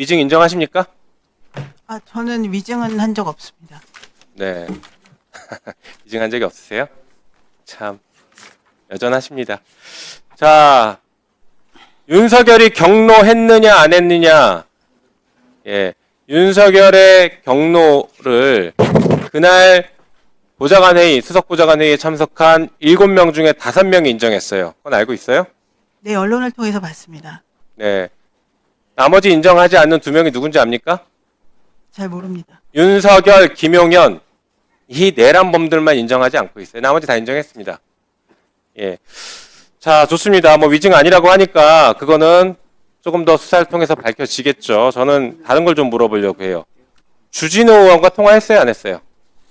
위증 인정하십니까? 아, 저는 위증은 한 적 없습니다. 네. 위증한 적이 없으세요? 참 여전하십니다. 자, 윤석열이 경로했느냐 안 했느냐? 예, 윤석열의 경로를 그날 보좌관 회의, 수석 보좌관 회의에 참석한 7명 중에 5명이 인정했어요. 그건 알고 있어요? 네, 언론을 통해서 봤습니다. 네. 나머지 인정하지 않는 두 명이 누군지 압니까? 잘 모릅니다. 윤석열, 김용현 이 내란범들만 인정하지 않고 있어요. 나머지 다 인정했습니다. 예. 자, 좋습니다. 뭐 위증 아니라고 하니까 그거는 조금 더 수사를 통해서 밝혀지겠죠. 저는 다른 걸 좀 물어보려고 해요. 주진우 의원과 통화했어요, 안 했어요?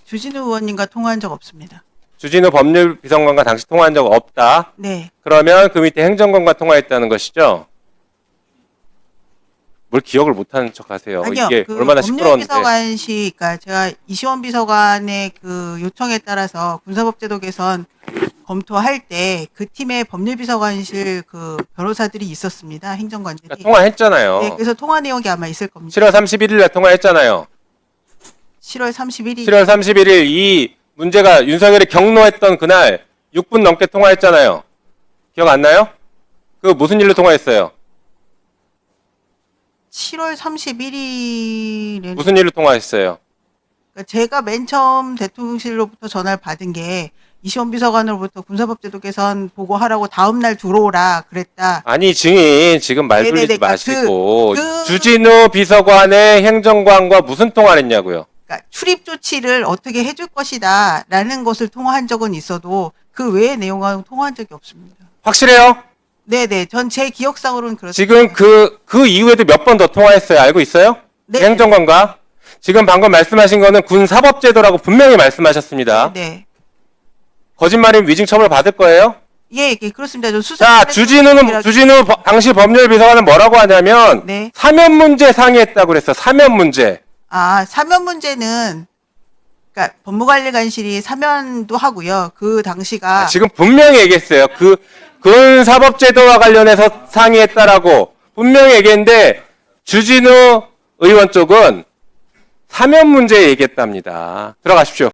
주진우 의원님과 통화한 적 없습니다. 주진우 법률 비서관과 당시 통화한 적 없다. 네, 그러면 그 밑에 행정관과 통화했다는 것이죠. 뭘 기억을 못하는 척 하세요. 아니요. 이게 그 얼마나 시끄러운데. 법률비서관시, 그러니까 제가 이시원 비서관의 그 요청에 따라서 군사법제도 개선 검토할 때 그 팀의 법률비서관실 그 변호사들이 있었습니다. 행정관들이. 그러니까 통화했잖아요. 네, 그래서 통화 내용이 아마 있을 겁니다. 7월 31일에 통화했잖아요. 7월 31일. 7월 31일 이 문제가 윤석열이 경로했던 그날 6분 넘게 통화했잖아요. 기억 안 나요? 그 무슨 일로 통화했어요? 7월 31일에는 무슨 일로 통화했어요? 그러니까 제가 맨 처음 대통령실로부터 전화를 받은 게 이시원 비서관으로부터 군사법제도 개선 보고하라고 다음 날 들어오라 그랬다. 아니 증인 지금 말 네네네, 돌리지 그러니까 마시고 그- 그- 주진우 비서관의 행정관과 무슨 통화를 했냐고요? 그러니까 출입 조치를 어떻게 해줄 것이다라는 것을 통화한 적은 있어도 그 외의 내용은 통화한 적이 없습니다. 확실해요? 네네, 전 제 기억상으로는 그렇습니다. 지금 그, 그 이후에도 몇 번 더 통화했어요. 알고 있어요? 네. 행정관과? 지금 방금 말씀하신 거는 군 사법제도라고 분명히 말씀하셨습니다. 네, 거짓말이면 위증 처벌 받을 거예요? 예, 예, 그렇습니다. 저 수사. 자, 주진우는, 주진우 버- 당시 법률 비서관은 뭐라고 하냐면, 네. 사면 문제 상의했다고 그랬어. 사면 문제. 아, 사면 문제는 그러니까 법무관리관실이 사면도 하고요. 그 당시가 아, 지금 분명히 얘기했어요. 그, 군 사법제도와 관련해서 상의했다라고 분명히 얘기했는데, 주진우 의원 쪽은 사면 문제 얘기했답니다. 들어가십시오.